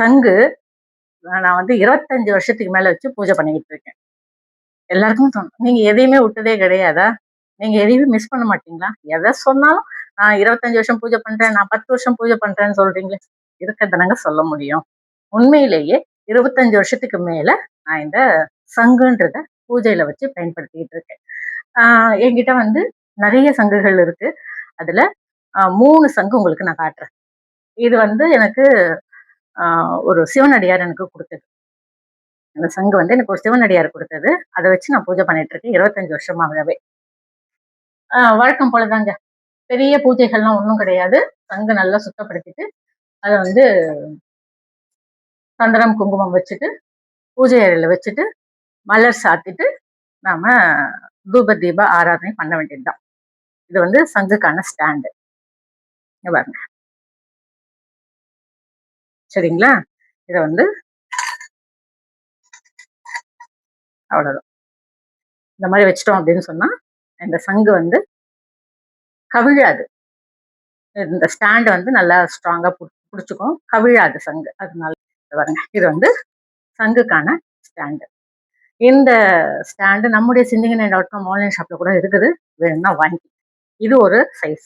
சங்கு நான் வந்து இருபத்தஞ்சு வருஷத்துக்கு மேலே வச்சு பூஜை பண்ணிக்கிட்டு இருக்கேன். எல்லாருக்கும் தோணும். நீங்கள் எதையுமே விட்டதே கிடையாதா? நீங்கள் எதையுமே மிஸ் பண்ண மாட்டீங்களா? எதை சொன்னாலும் நான் இருபத்தஞ்சு வருஷம் பூஜை பண்ணுறேன் நான் பத்து வருஷம் பூஜை பண்றேன்னு சொல்றீங்களே? இருக்கிறதுனாங்க சொல்ல முடியும். உண்மையிலேயே இருபத்தஞ்சு வருஷத்துக்கு மேலே நான் இந்த சங்குன்றத பூஜையில் வச்சு பயன்படுத்திக்கிட்டு இருக்கேன். என்கிட்ட வந்து நிறைய சங்குகள் இருக்குது அதில் மூணு சங்கு உங்களுக்கு நான் காட்டுறேன். இது வந்து எனக்கு ஒரு சிவனடியார் எனக்கு கொடுத்தது. அந்த சங்கு வந்து எனக்கு ஒரு சிவனடியார் கொடுத்தது. அதை வச்சு நான் பூஜை பண்ணிட்டு இருக்கேன். இருபத்தஞ்சு வருஷமாகவே. வழக்கம் போலதாங்க. பெரிய பூஜைகள்லாம் ஒன்றும் கிடையாது. சங்கு நல்லா சுத்தப்படுத்திட்டு அதை வந்து சந்தனம் குங்குமம் வச்சுட்டு பூஜை அறையில் வச்சுட்டு மலர் சாத்திட்டு நாம தூப தீப ஆராதனை பண்ண வேண்டியதுதான். இது வந்து சங்குக்கான ஸ்டாண்டு. பாருங்க. சரிங்களா? இதை வந்து அவ்வளவுதான். இந்த மாதிரி வச்சிட்டோம் அப்படின்னு சொன்னா இந்த சங்கு வந்து கவிழாது. இந்த ஸ்டாண்டு வந்து நல்லா ஸ்ட்ராங்கா பிடிச்சிக்கும். கவிழாது சங்கு. அதனால பாருங்க. இது வந்து சங்குக்கான ஸ்டாண்டு இந்த ஸ்டாண்டு நம்முடைய சிந்திங்கனை டாட் காம் ஆன்லைன் ஷாப்ல கூட இருக்குது. வேணும்னா வாங்கி இது ஒரு சைஸ்